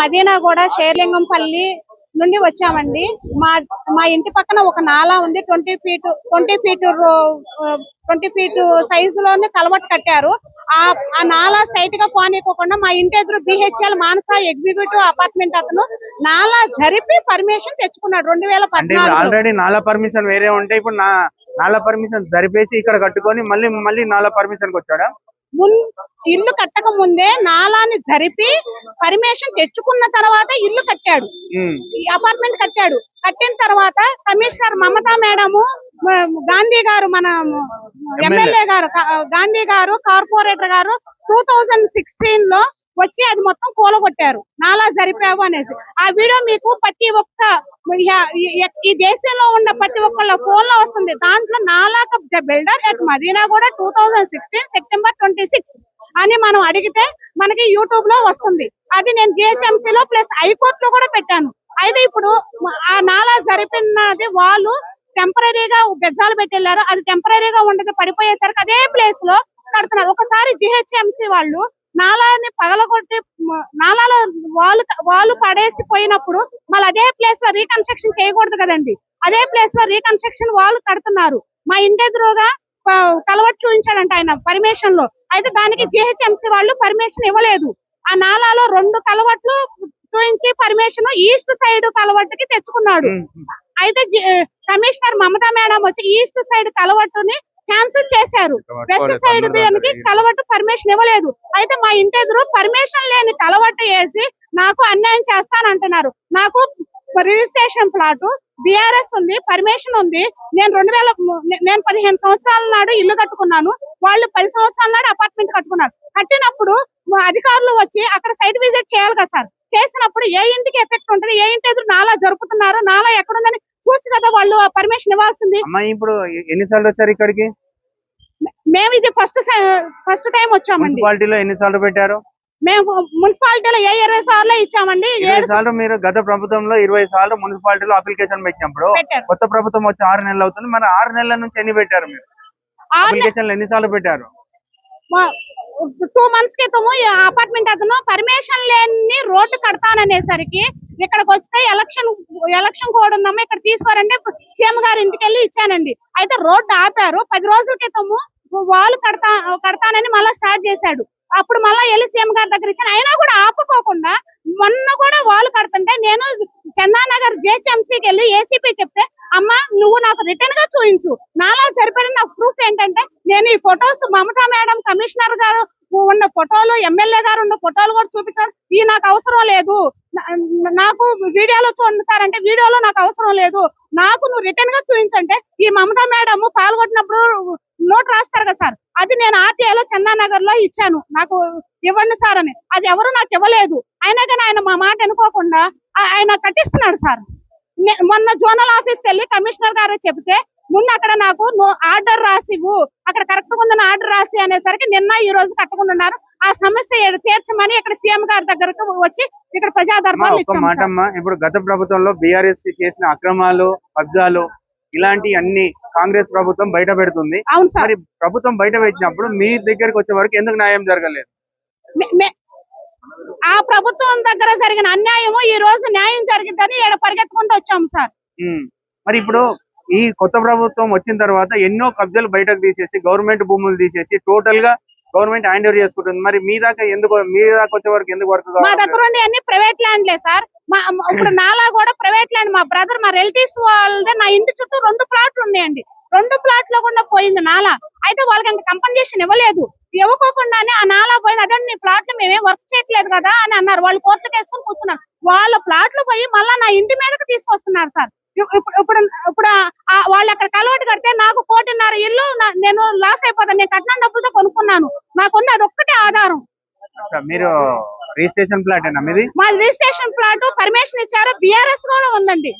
మదీనా కూడా షేర్లింగంపల్లి నుండి వచ్చామండి. మా మా ఇంటి పక్కన ఒక నాలా ఉంది. Twenty feet twenty feet twenty feet సైజులోనే culvert కట్టారు. ఆ ఆ నాలా స్ట్రైట్గా పోనీకోకుండా మా ఇంటి ఎదురు బిహెచ్ఎల్ మానస ఎగ్జిక్యూటివ్ అపార్ట్మెంట్ అతను నాలా జరిపి పర్మిషన్ తెచ్చుకున్నాడు. రెండు వేల పద్నాలుగు ఆల్రెడీ నాలా పర్మిషన్ వేరే ఉంటే ఇప్పుడు నా నాలా పర్మిషన్ జరిపేసి ఇక్కడ కట్టుకొని మళ్ళీ మళ్ళీ నాలా పర్మిషన్ వచ్చాడా? ఇల్లు కట్టక ముందే నాలాని జరిపి పర్మిషన్ తెచ్చుకున్న తర్వాత ఇల్లు కట్టాడు. అపార్ట్మెంట్ కట్టాడు. కట్టిన తర్వాత కమిషనర్ మమతా మేడము మ- గాంధీ గారు మన ఎమ్మెల్యే. గారు గాంధీ గారు కార్పొరేటర్ గారు టూ థౌజండ్ సిక్స్టీన్లో వచ్చి అది మొత్తం కూలగొట్టారు. నాలా జరిపావు అనేసి. ఆ వీడియో మీకు ప్రతి ఒక్క ఈ- దేశంలో ఉన్న ప్రతి ఒక్కళ్ళ ఫోన్లో వస్తుంది. దాంట్లో నాలా బిల్డర్ అట్ మదీనా కూడా two thousand sixteen September twenty six అని మనం అడిగితే మనకి యూట్యూబ్లో వస్తుంది. అది నేను జిహెచ్ఎంసీ లో ప్లస్ హైకోర్టు లో కూడా పెట్టాను. అయితే ఇప్పుడు ఆ నాలా జరిపినది వాళ్ళు టెంపరీగా బెజ్జాలు పెట్టి అది టెంపరీగా ఉండదు పడిపోయేసరికి అదే ప్లేస్లో కడుతున్నారు. ఒకసారి జిహెచ్ఎంసీ వాళ్ళు నాలాని పగలగొట్టి నాలాలో వాళ్ళు వాళ్ళు పడేసి పోయినప్పుడు మళ్ళీ అదే ప్లేస్లో రీకన్స్ట్రక్షన్ చేయకూడదు కదండి. అదే ప్లేస్లో రీకన్స్ట్రక్షన్ వాళ్ళు కడుతున్నారు. మా ఇంటి ఎదురుగా కలవట్ చూపించాడంట ఆయన పర్మిషన్లో. అయితే దానికి జిహెచ్ఎంసీ వాళ్ళు పర్మిషన్ ఇవ్వలేదు. ఆ నాలాలో రెండు కలవట్లు చూపించి పర్మిషన్ ఈస్ట్ సైడ్ కలవట్టుకి తెచ్చుకున్నాడు. అయితే కమిషనర్ మమతా మేడం వచ్చి ఈస్ట్ సైడ్ కలవట్టుని క్యాన్సిల్ చేశారు. వెస్ట్ సైడ్ దానికి కలవట్టు పర్మిషన్ ఇవ్వలేదు. అయితే మా ఇంటి ఎదురు పర్మిషన్ లేని కలవట్టు వేసి నాకు అన్యాయం చేస్తానంటున్నారు. నాకు రిజిస్ట్రేషన్ ప్లాట్ బిఆర్ఎస్ ఉంది పర్మిషన్ ఉంది. నేను రెండు వేల నేను పదిహేను సంవత్సరాల నాడు ఇల్లు కట్టుకున్నాను. వాళ్ళు పది సంవత్సరాల నాడు అపార్ట్మెంట్ కట్టుకున్నారు. కట్టినప్పుడు మా అధికారులు వచ్చి అక్కడ సైట్ విజిట్ చేయాలి కదా సార్. చేసినప్పుడు ఏ ఇంటికి ఎఫెక్ట్ ఉంటుంది? ఏ ఇంటి ఎదురు నాలా జరుపుతున్నారు? నాలా ఎక్కడుందని చూసి కదా వాళ్ళు పర్మిషన్ ఇవ్వాల్సింది. ఇప్పుడు ఎన్నిసార్లు వచ్చారు ఇక్కడికి? మేము ఇది ఫస్ట్ ఫస్ట్ టైం వచ్చామండి. మున్సిపాలిటీలో ఎన్నిసార్లు పెట్టారు? మేము మున్సిపాలిటీలో ఏ ఇరవై సార్లు ఇచ్చామండి. ఏడు సార్లు మీరు గత ప్రభుత్వంలో ఇరవై సార్లు మున్సిపాలిటీలో అప్లికేషన్ పెట్టినప్పుడు కొత్త ప్రభుత్వం వచ్చి ఆరు నెలలు అవుతుంది. మరి ఆరు నెలల నుంచి ఎన్ని పెట్టారు మీరు? అప్లికేషన్లు ఎన్నిసార్లు పెట్టారు? టూ మంత్స్ క్రితము అపార్ట్మెంట్ అతను పర్మిషన్ లేని రోడ్డు కడతాననేసరికి ఇక్కడికి వస్తే ఎలక్షన్ ఎలక్షన్ కోడ్ ఉందమ్మా ఇక్కడ తీసుకోరంటే సీఎం గారి ఇంటికి వెళ్ళి ఇచ్చానండి. అయితే రోడ్డు ఆపారు. పది రోజుల క్రితము వాళ్ళు కడతా కడతానని మళ్ళీ స్టార్ట్ చేశాడు. అప్పుడు మళ్ళా వెళ్ళి సీఎం గారి దగ్గర ఇచ్చాను. అయినా కూడా ఆపుకోకుండా మొన్న కూడా వాళ్ళు కడుతుంటే నేను చందానగర్ జేహెచ్ఎంసీకి వెళ్ళి ఏసీపీ చెప్తే అమ్మ నువ్వు నాకు రిటర్న్గా చూపించు నాలా సరిపడిన నాకు ప్రూఫ్ ఏంటంటే నేను ఈ ఫొటోస్ మమతా మేడం కమిషనర్ గారు ఉన్న ఫోటోలు ఎమ్మెల్యే గారు ఉన్న ఫోటోలు కూడా చూపించారు ఈ నాకు అవసరం లేదు. నాకు వీడియోలో చూడండి సార్ అంటే వీడియోలో నాకు అవసరం లేదు. నాకు నువ్వు రిటర్న్గా చూపించంటే ఈ మమతా మేడం పాల్గొట్టినప్పుడు నోట్ రాస్తారు కదా సార్. అది నేను ఆర్టీఐలో చందానగర్లో ఇచ్చాను. నాకు ఇవ్వండి సార్ అని. అది ఎవరు నాకు ఇవ్వలేదు. అయినా కానీ ఆయన మా మాట అనుకోకుండా ఆయన కట్టిస్తున్నాడు సార్. మొన్న జోనల్ ఆఫీస్కి వెళ్ళి కమిషనర్ గారు చెబితే ముందు అక్కడ నాకు ఆర్డర్ రాసి ఇవ్వు. అక్కడ కరెక్ట్గా ఉందని ఆర్డర్ రాసి అనేసరికి నిన్న ఈ రోజు కట్టకుండా ఉన్నారు. ఆ సమస్య తీర్చమని ఇక్కడ సీఎం గారి దగ్గరకు వచ్చి ఇక్కడ ప్రజా అమ్మా, దర్బార్లు ఒక్క ఇచ్చాము మాట సార్. అమ్మా. ఇప్పుడు గత ప్రభుత్వంలో బీఆర్ఎస్ చేసిన అక్రమాలు కబ్జాలు ఇలాంటి అన్ని కాంగ్రెస్ ప్రభుత్వం బయట పెడుతుంది. అవును సార్. ప్రభుత్వం బయట పెట్టినప్పుడు మీ దగ్గరికి వచ్చే వరకు ఎందుకు న్యాయం జరగలేదు? ఆ ప్రభుత్వం దగ్గర జరిగిన అన్యాయము ఈ రోజు న్యాయం జరిగిందని ఈడ పరిగెత్తుకుంటూ వచ్చాము సార్. మరి ఇప్పుడు ఈ కొత్త ప్రభుత్వం వచ్చిన తర్వాత ఎన్నో కబ్జాలు బయటకు తీసేసి గవర్నమెంట్ భూములు తీసేసి టోటల్గా గవర్నమెంట్ హ్యాండ్ ఓవర్ చేసుకుంటుంది. మరి మీ దాకా ఎందుకు మీ దాకా వచ్చే వరకు ఎందుకు వరకు మా దగ్గర ఉండే అన్ని ప్రైవేట్ ల్యాండ్లే సార్. మా ఇప్పుడు నాలా కూడా ప్రైవేట్ ల్యాండ్. మా బ్రదర్ మా రిలేటివ్స్ వాళ్ళదే. నా ఇంటి చుట్టూ రెండు ప్లాట్లు ఉన్నాయండి. రెండు ప్లాట్లో కూడా పోయింది నాలా. అయితే వాళ్ళకి ఇంకా కంపెన్సేషన్ ఇవ్వలేదు. ఇవ్వకోకుండానే ఆ నాలా పోయింది అదే నీ ప్లాట్లో మేమేం వర్క్ చేయట్లేదు కదా అని అన్నారు. వాళ్ళు కోర్టుకు వేసుకొని కూర్చున్నారు. వాళ్ళ ప్లాట్లు పోయి మళ్ళా నా ఇంటి మీదకి తీసుకొస్తున్నారు సార్. ఇప్- ఇప్పుడు ఇప్పుడు వాళ్ళు అక్కడ కలవటి కడితే నాకు కోటిన్నర ఇల్లు నేను లాస్ అయిపోతాను నేను కట్టిన డబ్బులతో కొనుక్కున్నాను. నాకుంది అది ఒక్కటే ఆధారం మీరు రిజిస్ట్రేషన్ ప్లాట్ మీది? మా రిజిస్ట్రేషన్ ప్లాట్ పర్మిషన్ ఇచ్చారు. బిఆర్ఎస్ కూడా ఉందండి.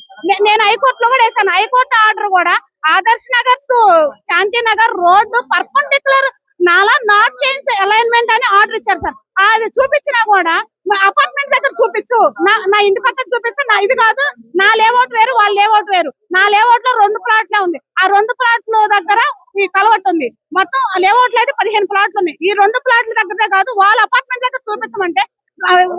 నేను హైకోర్టు లో కూడా వేసాను హైకోర్టు ఆర్డర్ కూడా Adarsh Nagar to Shanti Nagar road perpendicular నాలా నాట్ చేంజ్ అలైన్మెంట్ అని ఆర్డర్ ఇచ్చారు సార్. అది చూపించినా కూడా అపార్ట్మెంట్ దగ్గర చూపించు. నా నా ఇంటి పక్కన చూపిస్తే నా ఇది కాదు నా లేఅవుట్ వేరు వాళ్ళ లేఅవుట్ వేరు. నా లేఅవుట్లో రెండు ప్లాట్లే ఉంది. ఆ రెండు ప్లాట్ల దగ్గర ఈ కలవట్ ఉంది. మొత్తం లేఅవుట్లో అయితే పదిహేను ప్లాట్లు ఉన్నాయి. ఈ రెండు ప్లాట్ల దగ్గరే కాదు వాళ్ళ అపార్ట్మెంట్ దగ్గర చూపించమంటే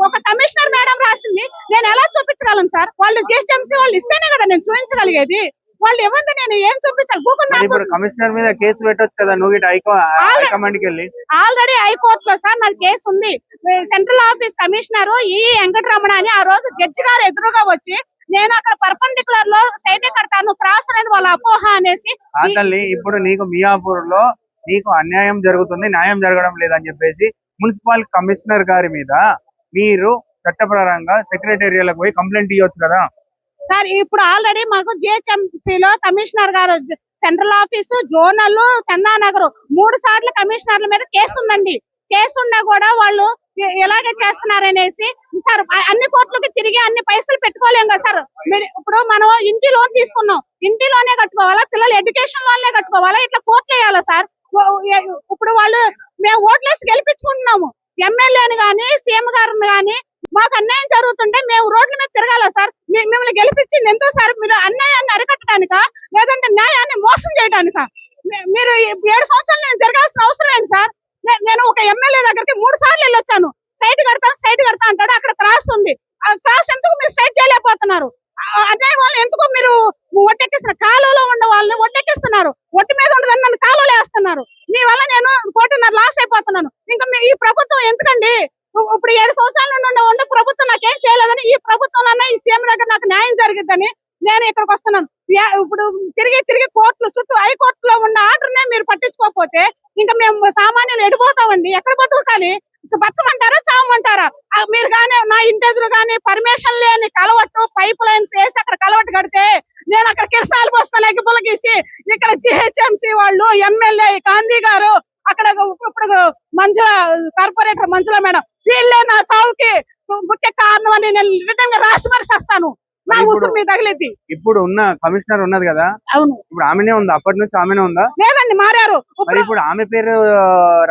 ఒక కమిషనర్ మేడం రాసింది నేను ఎలా చూపించగలను సార్? వాళ్ళు జిహెచ్ఎంసీ వాళ్ళు ఇస్తేనే కదా నేను చూపించగలిగేది వాళ్ళు ఇవ్వండి నేను ఏం చూపించాలి? గూగుల్ మరి ఇప్పుడు కమిషనర్ మీద కేసు పెట్టొచ్చు కదా నువ్వు ఇటు హైకో హైకమాండ్కి వెళ్ళి. ఆల్రెడీ హైకోర్టులో సార్ నాది కేసు ఉంది. సెంట్రల్ ఆఫీస్ కమిషనర్ ఈ వెంకటరమణ అని ఆ రోజు జడ్జి గారు ఎదురుగా వచ్చి నేను అక్కడ పర్పండిక్యులర్లో స్టేట్ కడతాను క్రాస్ అనేది వాళ్ళ అపోహ అనేసి తల్లి ఇప్పుడు నీకు మియాపూర్లో నీకు అన్యాయం జరుగుతుంది న్యాయం జరగడం లేదని చెప్పేసి మున్సిపల్ కమిషనర్ గారి మీద మీరు చట్టపరంగా సెక్రటేరియాలకు పోయి కంప్లైంట్ ఇవ్వచ్చు కదా. సార్ ఇప్పుడు ఆల్రెడీ మాకు జిహెచ్ఎంసీ లో కమిషనర్ గారు సెంట్రల్ ఆఫీసు జోనల్ చందానగర్ మూడు సార్లు కమిషనర్ల మీద కేసు ఉందండి కేసు ఉన్నా కూడా వాళ్ళు ఇ- ఇలాగే చేస్తున్నారనేసి సార్ అన్ని కోట్లకి తిరిగి అన్ని పైసలు పెట్టుకోలేం కదా సార్. మీరు ఇప్పుడు మనం ఇంటి లోన్ తీసుకున్నాం. ఇంటి లోనే కట్టుకోవాలా? పిల్లలు ఎడ్యుకేషన్లోనే కట్టుకోవాలా? ఇట్లా కోట్లు వేయాలా సార్? ఇప్పుడు వాళ్ళు మేము ఓట్లేసి గెలిపించుకుంటున్నాము. ఎమ్మెల్యేని గాని సీఎం గారిని గాని మాకు అన్యాయం జరుగుతుంటే మేము రోడ్ల మీద తిరగాల సార్? మిమ్మల్ని గెలిపించింది ఎంతో సార్? మీరు అన్యాయాన్ని అరికట్టడానిక? లేదంటే న్యాయాన్ని మోసం చేయడానిక మీరు ఏడు సంవత్సరాలు నేను తిరగాల్సిన అవసరం ఏంటి సార్? నేను ఒక ఎమ్మెల్యే దగ్గరికి మూడు సార్లు వెళ్ళొచ్చాను. సైట్ కడతాను సైట్ కడతా అంటాడు. అక్కడ క్రాస్ ఉంది. ఆ క్రాస్ ఎందుకు మీరు సైట్ చేయలేకపోతున్నారు? అదే వాళ్ళు ఎందుకు మీరు ఒట్టెక్కిస్తున్న కాలువలో ఉన్న వాళ్ళని ఒట్టెక్కిస్తున్నారు ఒట్టి మీద ఉండదని నన్ను కాలువలో వేస్తున్నారు. మీ వల్ల నేను కోటిన్నర లాస్ అయిపోతున్నాను. ఇంకా మీ ఈ ప్రభుత్వం ఎందుకండి? ఇప్పుడు ఏడు సంవత్సరాల నుండి ఉన్న ప్రభుత్వం నాకేం చేయలేదని ఈ ప్రభుత్వంలో ఈ సీఎం దగ్గర నాకు న్యాయం జరిగిద్దని నేను ఇక్కడికి వస్తున్నాను. ఇప్పుడు తిరిగి తిరిగి కోర్టులు చుట్టూ హైకోర్టులో ఉన్న ఆర్డర్నే మీరు పట్టించుకోకపోతే ఇంకా మేము సామాన్యులు ఎడిపోతామండి. ఎక్కడ బతుకుతాలి? బతకమంటారా? చావమంటారా? మీరు కానీ నా ఇంటి ఎదురు కానీ పర్మిషన్ లేని కలవట్టు పైప్ లైన్స్ వేసి అక్కడ కలవట్టు కడితే నేను అక్కడ కిరసాలు పోసుకొని ఎగ్గిపుల గీసి ఇక్కడ జిహెచ్ఎంసీ వాళ్ళు ఎమ్మెల్యే గాంధీ గారు అక్కడ ఇప్పుడు మంజుల కార్పొరేటర్ మంజుల మేడం వీళ్ళే నా చావుకి ముఖ్య కారణం అని నేను విధంగా రాసి మరిసేస్తాను నా ఉసురు మీద తగిలిద్ది ఇప్పుడు ఉన్న కమిషనర్ ఉన్నది కదా? అవును. ఇప్పుడు ఆమెనే ఉందా? అప్పటి నుంచి ఆమెనే ఉందా? లేదండి మారారు. మరి ఇప్పుడు ఆమె పేరు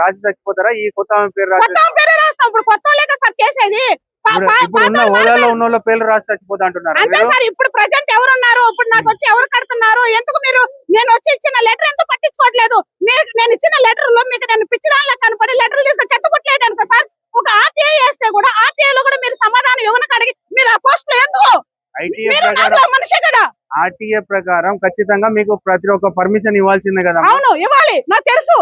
రాసి చచ్చిపోతారా? ఈ కొత్త ఆమె పేరు రాసి కొత్త పేరే రాస్తాం. ఇప్పుడు కొత్త కదా సార్ చేసేది. ఇప్పుడు ఇప్పుడు ఉన్న హోదాలో ఉన్న వాళ్ళ పేర్లు రాసి చచ్చిపోతా అంటున్నారు అంతే సార్ ఇప్పుడు ప్రజెంట్ ఎవరున్నారు? ఇప్పుడు నాకు వచ్చి ఎవరు కడుతున్నారు? ఎందుకు మీరు నేను వచ్చి ఇచ్చిన లెటర్ ఎందుకు పట్టించుకోవట్లేదు? మీకు నేను ఇచ్చిన లెటర్లో మీకు నేను పిచ్చి దానిలో కనపడి లెటర్లు తీసుకొని చెత్తపట్లేయడానికి సార్. ఒక ఆర్టీఐ వేస్తే కూడా ఆర్టీఐ లో కూడా మీరు సమాధానం ఇవ్వను అడిగి మీరు ఆ పోస్ట్లో ఎందుకు? ఐటీఏ ప్రకారం అసలు మనిషే కదా. ఆర్టీఏ ప్రకారం ఖచ్చితంగా మీకు ప్రతి ఒక్క పర్మిషన్ ఇవ్వాల్సిందే కదా అవును ఇవ్వాలి. నాకు తెలుసు.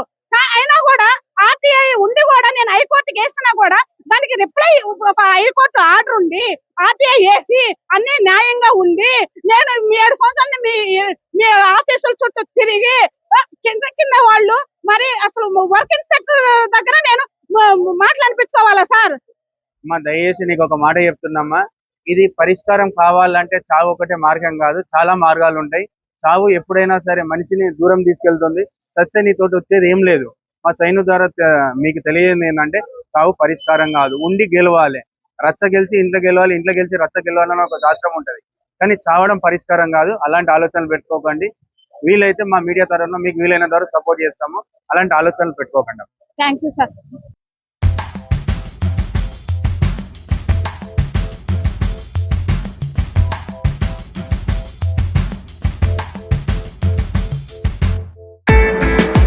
అయినా కూడా ఆర్టీఐ ఉండి కూడా నేను హైకోర్టుకి వేసినా కూడా దానికి రిప్లై ఒక హైకోర్టు ఆర్డర్ ఉంది. ఆర్టీఐ వేసి అన్ని న్యాయంగా ఉంది. నేను మీ ఏడు సంవత్సరాలు మీ మీ ఆఫీసుల చుట్టూ తిరిగి కింద కింద వాళ్ళు మరి అసలు వర్క్ ఇన్స్పెక్టర్ దగ్గర నేను మాటలు అనిపించుకోవాలా సార్? అమ్మా దయచేసి నీకు ఒక మాట చెప్తున్నామ్మా ఇది పరిష్కారం కావాలంటే చావు ఒకటే మార్గం కాదు. చాలా మార్గాలు ఉంటాయి. చావు ఎప్పుడైనా సరే మనిషిని దూరం తీసుకెళ్తుంది. సస్తే నీతోటి వచ్చేది ఏం లేదు. మా సైన్ ద్వారా మీకు తెలియదు ఏంటంటే చావు పరిష్కారం కాదు. ఉండి గెలవాలి. రచ్చ గెలిచి ఇంట్లో గెలవాలి ఇంట్లో గెలిచి రచ్చ గెలవాలని ఒక శాస్త్రం ఉంటది. కానీ చావడం పరిష్కారం కాదు. అలాంటి ఆలోచనలు పెట్టుకోకండి. వీలైతే మా మీడియా తరఫున మీకు వీలైన ద్వారా సపోర్ట్ చేస్తాము. అలాంటి ఆలోచనలు పెట్టుకోకండి. Thank you sir